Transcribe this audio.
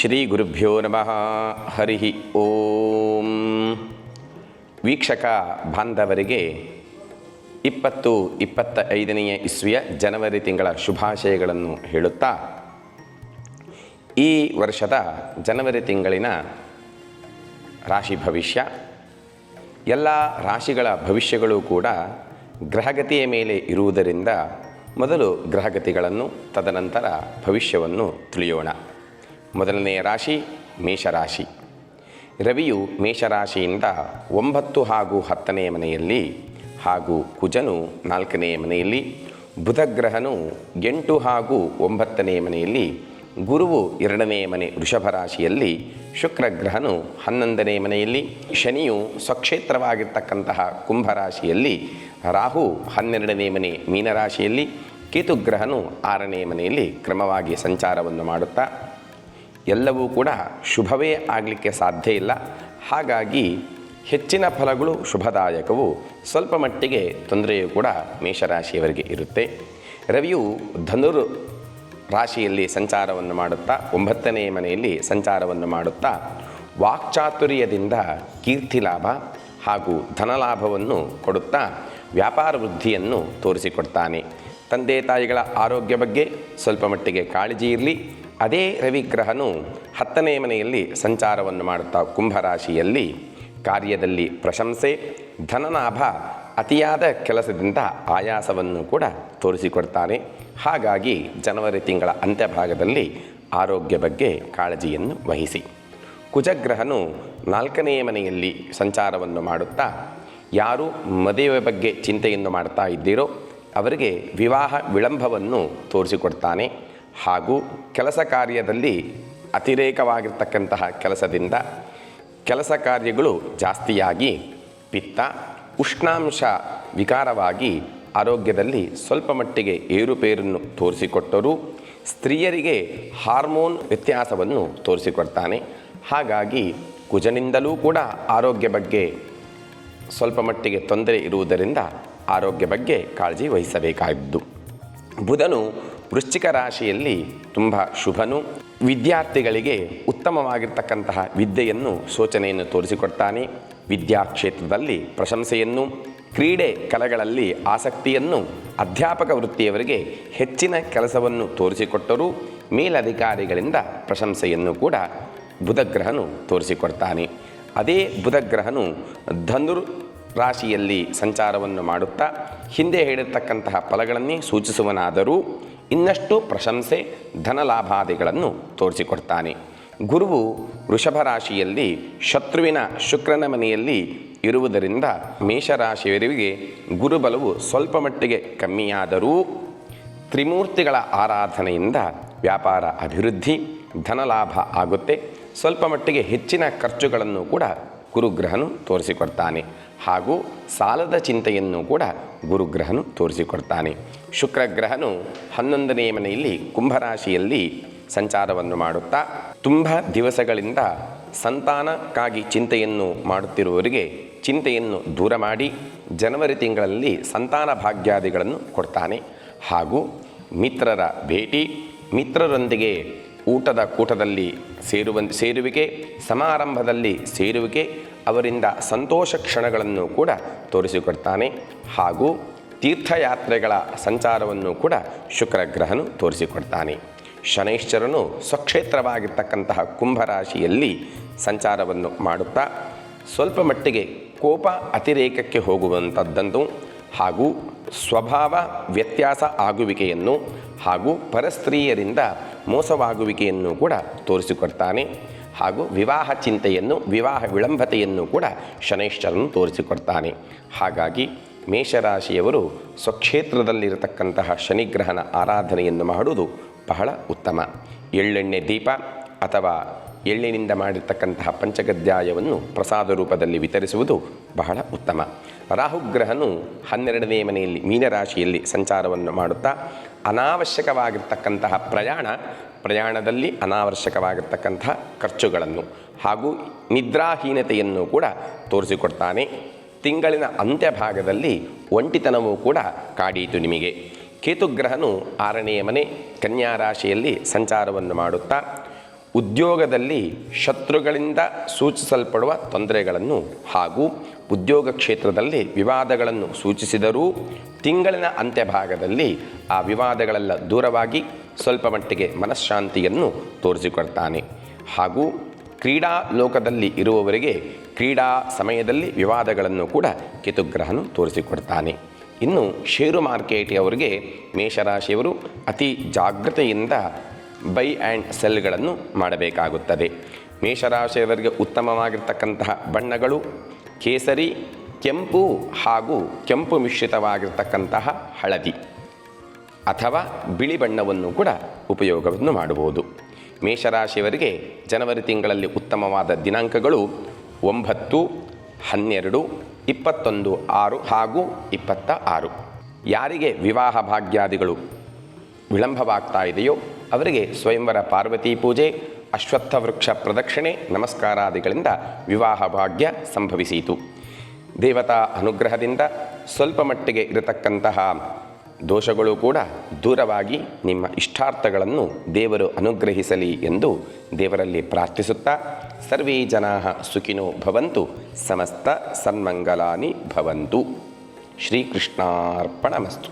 ಶ್ರೀ ಗುರುಭ್ಯೋ ನಮಃ. ಹರಿ ಓಂ. ವೀಕ್ಷಕ ಬಾಂಧವರಿಗೆ ಇಪ್ಪತ್ತು ಇಪ್ಪತ್ತ ಐದನೆಯ ಇಸ್ವಿಯ ಜನವರಿ ತಿಂಗಳ ಶುಭಾಶಯಗಳನ್ನು ಹೇಳುತ್ತಾ, ಈ ವರ್ಷದ ಜನವರಿ ತಿಂಗಳಿನ ರಾಶಿ ಭವಿಷ್ಯ, ಎಲ್ಲ ರಾಶಿಗಳ ಭವಿಷ್ಯಗಳು ಕೂಡ ಗ್ರಹಗತಿಯ ಮೇಲೆ ಇರುವುದರಿಂದ ಮೊದಲು ಗ್ರಹಗತಿಗಳನ್ನು, ತದನಂತರ ಭವಿಷ್ಯವನ್ನು ತಿಳಿಯೋಣ. ಮೊದಲನೆಯ ರಾಶಿ ಮೇಷರಾಶಿ. ರವಿಯು ಮೇಷರಾಶಿಯಿಂದ ಒಂಬತ್ತು ಹಾಗೂ ಹತ್ತನೆಯ ಮನೆಯಲ್ಲಿ ಹಾಗೂ ಕುಜನು ನಾಲ್ಕನೆಯ ಮನೆಯಲ್ಲಿ, ಬುಧಗ್ರಹನು ಎಂಟು ಹಾಗೂ ಒಂಬತ್ತನೆಯ ಮನೆಯಲ್ಲಿ, ಗುರುವು ಎರಡನೆಯ ಮನೆ ವೃಷಭ ರಾಶಿಯಲ್ಲಿ, ಶುಕ್ರಗ್ರಹನು ಹನ್ನೊಂದನೇ ಮನೆಯಲ್ಲಿ, ಶನಿಯು ಸ್ವಕ್ಷೇತ್ರವಾಗಿರ್ತಕ್ಕಂತಹ ಕುಂಭರಾಶಿಯಲ್ಲಿ ರಾಹು ಹನ್ನೆರಡನೇ ಮನೆ ಮೀನರಾಶಿಯಲ್ಲಿ, ಕೇತುಗ್ರಹನು ಆರನೇ ಮನೆಯಲ್ಲಿ ಕ್ರಮವಾಗಿ ಸಂಚಾರವನ್ನು ಮಾಡುತ್ತಾ ಎಲ್ಲವೂ ಕೂಡ ಶುಭವೇ ಆಗಲಿಕ್ಕೆ ಸಾಧ್ಯ ಇಲ್ಲ. ಹಾಗಾಗಿ ಹೆಚ್ಚಿನ ಫಲಗಳು ಶುಭದಾಯಕವು. ಸ್ವಲ್ಪ ಮಟ್ಟಿಗೆ ತೊಂದರೆಯೂ ಕೂಡ ಮೇಷರಾಶಿಯವರಿಗೆ ಇರುತ್ತೆ. ರವಿಯು ಧನುರ್ ರಾಶಿಯಲ್ಲಿ ಸಂಚಾರವನ್ನು ಮಾಡುತ್ತಾ, ಒಂಬತ್ತನೇ ಮನೆಯಲ್ಲಿ ಸಂಚಾರವನ್ನು ಮಾಡುತ್ತಾ ವಾಕ್ಚಾತುರ್ಯದಿಂದ ಕೀರ್ತಿ ಲಾಭ ಹಾಗೂ ಧನಲಾಭವನ್ನು ಕೊಡುತ್ತಾ, ವ್ಯಾಪಾರ ವೃದ್ಧಿಯನ್ನು ತೋರಿಸಿಕೊಡ್ತಾನೆ. ತಂದೆ ತಾಯಿಗಳ ಆರೋಗ್ಯ ಬಗ್ಗೆ ಸ್ವಲ್ಪ ಮಟ್ಟಿಗೆ ಕಾಳಜಿ ಇರಲಿ. ಅದೇ ರವಿಗ್ರಹನು ಹತ್ತನೇ ಮನೆಯಲ್ಲಿ ಸಂಚಾರವನ್ನು ಮಾಡುತ್ತಾ ಕುಂಭರಾಶಿಯಲ್ಲಿ ಕಾರ್ಯದಲ್ಲಿ ಪ್ರಶಂಸೆ, ಧನಲಾಭ, ಅತಿಯಾದ ಕೆಲಸದಿಂದ ಆಯಾಸವನ್ನು ಕೂಡ ತೋರಿಸಿಕೊಡ್ತಾನೆ. ಹಾಗಾಗಿ ಜನವರಿ ತಿಂಗಳ ಅಂತ್ಯಭಾಗದಲ್ಲಿ ಆರೋಗ್ಯ ಬಗ್ಗೆ ಕಾಳಜಿಯನ್ನು ವಹಿಸಿ. ಕುಜಗ್ರಹನು ನಾಲ್ಕನೆಯ ಮನೆಯಲ್ಲಿ ಸಂಚಾರವನ್ನು ಮಾಡುತ್ತಾ, ಯಾರು ಮದುವೆ ಬಗ್ಗೆ ಚಿಂತೆಯನ್ನು ಮಾಡ್ತಾ ಇದ್ದೀರೋ ಅವರಿಗೆ ವಿವಾಹ ವಿಳಂಬವನ್ನು ತೋರಿಸಿಕೊಡ್ತಾನೆ. ಹಾಗೂ ಕೆಲಸ ಕಾರ್ಯದಲ್ಲಿ ಅತಿರೇಕವಾಗಿರ್ತಕ್ಕಂತಹ ಕೆಲಸದಿಂದ ಕೆಲಸ ಕಾರ್ಯಗಳು ಜಾಸ್ತಿಯಾಗಿ ಪಿತ್ತ, ಉಷ್ಣಾಂಶ ವಿಕಾರವಾಗಿ ಆರೋಗ್ಯದಲ್ಲಿ ಸ್ವಲ್ಪ ಮಟ್ಟಿಗೆ ಏರುಪೇರನ್ನು ತೋರಿಸಿಕೊಟ್ಟರು ಸ್ತ್ರೀಯರಿಗೆ ಹಾರ್ಮೋನ್ ವ್ಯತ್ಯಾಸವನ್ನು ತೋರಿಸಿಕೊಡ್ತಾನೆ. ಹಾಗಾಗಿ ಕುಜನಿಂದಲೂ ಕೂಡ ಆರೋಗ್ಯ ಬಗ್ಗೆ ಸ್ವಲ್ಪ ಮಟ್ಟಿಗೆ ತೊಂದರೆ ಇರುವುದರಿಂದ ಆರೋಗ್ಯ ಬಗ್ಗೆ ಕಾಳಜಿ ವಹಿಸಬೇಕಾದ್ದು ಬುಧನು ವೃಶ್ಚಿಕ ರಾಶಿಯಲ್ಲಿ ತುಂಬ ಶುಭನು. ವಿದ್ಯಾರ್ಥಿಗಳಿಗೆ ಉತ್ತಮವಾಗಿರ್ತಕ್ಕಂತಹ ವಿದ್ಯೆಯನ್ನು ಸೂಚನೆಯನ್ನು ತೋರಿಸಿಕೊಡ್ತಾನೆ. ವಿದ್ಯಾ ಕ್ಷೇತ್ರದಲ್ಲಿ ಪ್ರಶಂಸೆಯನ್ನು, ಕ್ರೀಡೆ ಕಲೆಗಳಲ್ಲಿ ಆಸಕ್ತಿಯನ್ನು ಅಧ್ಯಾಪಕ ವೃತ್ತಿಯವರಿಗೆ ಹೆಚ್ಚಿನ ಕೆಲಸವನ್ನು ತೋರಿಸಿಕೊಟ್ಟರು. ಮೇಲಧಿಕಾರಿಗಳಿಂದ ಪ್ರಶಂಸೆಯನ್ನು ಕೂಡ ಬುಧಗ್ರಹನು ತೋರಿಸಿಕೊಡ್ತಾನೆ. ಅದೇ ಬುಧಗ್ರಹನು ಧನುರ್ ರಾಶಿಯಲ್ಲಿ ಸಂಚಾರವನ್ನು ಮಾಡುತ್ತಾ ಹಿಂದೆ ಹೇಳಿರ್ತಕ್ಕಂತಹ ಫಲಗಳನ್ನೇ ಸೂಚಿಸುವನಾದರೂ ಇನ್ನಷ್ಟು ಪ್ರಶಂಸೆ, ಧನಲಾಭಾದಿಗಳನ್ನು ತೋರಿಸಿಕೊಡ್ತಾನೆ. ಗುರುವು ವೃಷಭ ರಾಶಿಯಲ್ಲಿ ಶತ್ರುವಿನ ಶುಕ್ರನ ಮನೆಯಲ್ಲಿ ಇರುವುದರಿಂದ ಮೇಷರಾಶಿಯವರಿಗೆ ಗುರುಬಲವು ಸ್ವಲ್ಪ ಮಟ್ಟಿಗೆ ಕಮ್ಮಿಯಾದರೂ ತ್ರಿಮೂರ್ತಿಗಳ ಆರಾಧನೆಯಿಂದ ವ್ಯಾಪಾರ ಅಭಿವೃದ್ಧಿ, ಧನಲಾಭ ಆಗುತ್ತೆ. ಸ್ವಲ್ಪ ಮಟ್ಟಿಗೆ ಹೆಚ್ಚಿನ ಖರ್ಚುಗಳನ್ನು ಕೂಡ ಗುರುಗ್ರಹನು ತೋರಿಸಿಕೊಡ್ತಾನೆ. ಹಾಗೂ ಸಾಲದ ಚಿಂತೆಯನ್ನು ಕೂಡ ಗುರುಗ್ರಹನು ತೋರಿಸಿಕೊಡ್ತಾನೆ. ಶುಕ್ರಗ್ರಹನು ಹನ್ನೊಂದನೇ ಮನೆಯಲ್ಲಿ ಕುಂಭರಾಶಿಯಲ್ಲಿ ಸಂಚಾರವನ್ನು ಮಾಡುತ್ತಾ, ತುಂಬ ದಿವಸಗಳಿಂದ ಸಂತಾನಕ್ಕಾಗಿ ಚಿಂತೆಯನ್ನು ಮಾಡುತ್ತಿರುವವರಿಗೆ ಚಿಂತೆಯನ್ನು ದೂರ ಮಾಡಿ ಜನವರಿ ತಿಂಗಳಲ್ಲಿ ಸಂತಾನ ಭಾಗ್ಯಾದಿಗಳನ್ನು ಕೊಡ್ತಾನೆ. ಹಾಗೂ ಮಿತ್ರರ ಭೇಟಿ, ಮಿತ್ರರೊಂದಿಗೆ ಊಟದ ಕೂಟದಲ್ಲಿ ಸೇರುವ, ಸೇರುವಿಕೆ, ಸಮಾರಂಭದಲ್ಲಿ ಸೇರುವಿಕೆ, ಅವರಿಂದ ಸಂತೋಷ ಕ್ಷಣಗಳನ್ನು ಕೂಡ ತೋರಿಸಿಕೊಡ್ತಾನೆ. ಹಾಗೂ ತೀರ್ಥಯಾತ್ರೆಗಳ ಸಂಚಾರವನ್ನು ಕೂಡ ಶುಕ್ರಗ್ರಹನು ತೋರಿಸಿಕೊಡ್ತಾನೆ. ಶನೈಶ್ಚರನು ಸ್ವಕ್ಷೇತ್ರವಾಗಿರ್ತಕ್ಕಂತಹ ಕುಂಭರಾಶಿಯಲ್ಲಿ ಸಂಚಾರವನ್ನು ಮಾಡುತ್ತಾ ಸ್ವಲ್ಪ ಮಟ್ಟಿಗೆ ಕೋಪ ಅತಿರೇಕಕ್ಕೆ ಹೋಗುವಂಥದ್ದಂದು ಹಾಗೂ ಸ್ವಭಾವ ವ್ಯತ್ಯಾಸ ಆಗುವಿಕೆಯನ್ನು ಹಾಗೂ ಪರಸ್ತ್ರೀಯರಿಂದ ಮೋಸವಾಗುವಿಕೆಯನ್ನು ಕೂಡ ತೋರಿಸಿಕೊಡ್ತಾನೆ. ಹಾಗೂ ವಿವಾಹ ಚಿಂತೆಯನ್ನು, ವಿವಾಹ ವಿಳಂಬತೆಯನ್ನು ಕೂಡ ಶನೈಶ್ಚರನು ತೋರಿಸಿಕೊಡ್ತಾನೆ. ಹಾಗಾಗಿ ಮೇಷರಾಶಿಯವರು ಸ್ವಕ್ಷೇತ್ರದಲ್ಲಿರತಕ್ಕಂತಹ ಶನಿಗ್ರಹನ ಆರಾಧನೆಯನ್ನು ಮಾಡುವುದು ಬಹಳ ಉತ್ತಮ. ಎಳ್ಳೆಣ್ಣೆ ದೀಪ ಅಥವಾ ಎಳ್ಳಿನಿಂದ ಮಾಡಿರ್ತಕ್ಕಂತಹ ಪಂಚಗದ್ಯಾಯವನ್ನು ಪ್ರಸಾದ ರೂಪದಲ್ಲಿ ವಿತರಿಸುವುದು ಬಹಳ ಉತ್ತಮ. ರಾಹುಗ್ರಹನು ಹನ್ನೆರಡನೇ ಮನೆಯಲ್ಲಿ ಮೀನರಾಶಿಯಲ್ಲಿ ಸಂಚಾರವನ್ನು ಮಾಡುತ್ತಾ ಅನಾವಶ್ಯಕವಾಗಿರ್ತಕ್ಕಂತಹ ಪ್ರಯಾಣ, ಪ್ರಯಾಣದಲ್ಲಿ ಅನಾವಶ್ಯಕವಾಗಿರ್ತಕ್ಕಂತಹ ಖರ್ಚುಗಳನ್ನು ಹಾಗೂ ನಿದ್ರಾಹೀನತೆಯನ್ನು ಕೂಡ ತೋರಿಸಿಕೊಡ್ತಾನೆ. ತಿಂಗಳಿನ ಅಂತ್ಯಭಾಗದಲ್ಲಿ ಒಂಟಿತನವೂ ಕೂಡ ಕಾಡೀತು ನಿಮಗೆ. ಕೇತುಗ್ರಹನು ಆರನೆಯ ಮನೆ, ಕನ್ಯಾ ರಾಶಿಯಲ್ಲಿ ಸಂಚಾರವನ್ನು ಮಾಡುತ್ತಾ ಉದ್ಯೋಗದಲ್ಲಿ ಶತ್ರುಗಳಿಂದ ಸೂಚಿಸಲ್ಪಡುವ ತೊಂದರೆಗಳನ್ನು ಹಾಗೂ ಉದ್ಯೋಗ ಕ್ಷೇತ್ರದಲ್ಲಿ ವಿವಾದಗಳನ್ನು ಸೂಚಿಸಿದರೂ ತಿಂಗಳಿನ ಅಂತ್ಯಭಾಗದಲ್ಲಿ ಆ ವಿವಾದಗಳೆಲ್ಲ ದೂರವಾಗಿ ಸ್ವಲ್ಪ ಮಟ್ಟಿಗೆ ಮನಃಶಾಂತಿಯನ್ನು ತೋರಿಸಿಕೊಡ್ತಾನೆ. ಹಾಗೂ ಕ್ರೀಡಾ ಲೋಕದಲ್ಲಿ ಇರುವವರಿಗೆ ಕ್ರೀಡಾ ಸಮಯದಲ್ಲಿ ವಿವಾದಗಳನ್ನು ಕೂಡ ಕೇತುಗ್ರಹನು ತೋರಿಸಿಕೊಡ್ತಾನೆ. ಇನ್ನು ಷೇರು ಮಾರ್ಕೇಟಿಯವರಿಗೆ ಮೇಷರಾಶಿಯವರು ಅತಿ ಜಾಗೃತೆಯಿಂದ ಬೈ ಆ್ಯಂಡ್ ಸೆಲ್ಗಳನ್ನು ಮಾಡಬೇಕಾಗುತ್ತದೆ. ಮೇಷರಾಶಿಯವರಿಗೆ ಉತ್ತಮವಾಗಿರ್ತಕ್ಕಂತಹ ಬಣ್ಣಗಳು ಕೇಸರಿ, ಕೆಂಪು ಹಾಗೂ ಕೆಂಪು ಮಿಶ್ರಿತವಾಗಿರ್ತಕ್ಕಂತಹ ಹಳದಿ ಅಥವಾ ಬಿಳಿ ಬಣ್ಣವನ್ನು ಕೂಡ ಉಪಯೋಗವನ್ನು ಮಾಡಬಹುದು. ಮೇಷರಾಶಿಯವರಿಗೆ ಜನವರಿ ತಿಂಗಳಲ್ಲಿ ಉತ್ತಮವಾದ ದಿನಾಂಕಗಳು ಒಂಬತ್ತು, ಹನ್ನೆರಡು, ಇಪ್ಪತ್ತೊಂದು, ಆರು ಹಾಗೂ ಇಪ್ಪತ್ತ ಆರು. ಯಾರಿಗೆ ವಿವಾಹ ಭಾಗ್ಯಾದಿಗಳು ವಿಳಂಬವಾಗ್ತಾ ಇದೆಯೋ ಅವರಿಗೆ ಸ್ವಯಂವರ ಪಾರ್ವತಿ ಪೂಜೆ, ಅಶ್ವತ್ಥ ವೃಕ್ಷ ಪ್ರದಕ್ಷಿಣೆ, ನಮಸ್ಕಾರಾದಿಗಳಿಂದ ವಿವಾಹ ಭಾಗ್ಯ ಸಂಭವಿಸಿತು. ದೇವತಾ ಅನುಗ್ರಹದಿಂದ ಸ್ವಲ್ಪ ಮಟ್ಟಿಗೆ ಇರತಕ್ಕಂತಹ ದೋಷಗಳು ಕೂಡ ದೂರವಾಗಿ ನಿಮ್ಮ ಇಷ್ಟಾರ್ಥಗಳನ್ನು ದೇವರು ಅನುಗ್ರಹಿಸಲಿ ಎಂದು ದೇವರಲ್ಲಿ ಪ್ರಾರ್ಥಿಸುತ್ತಾ, ಸರ್ವೇ ಜನಾ ಸುಖಿನೋ ಭವಂತು, ಸಮಸ್ತ ಸನ್ಮಂಗಲಾನಿ ಭವಂತು. ಶ್ರೀಕೃಷ್ಣಾರ್ಪಣಮಸ್ತು.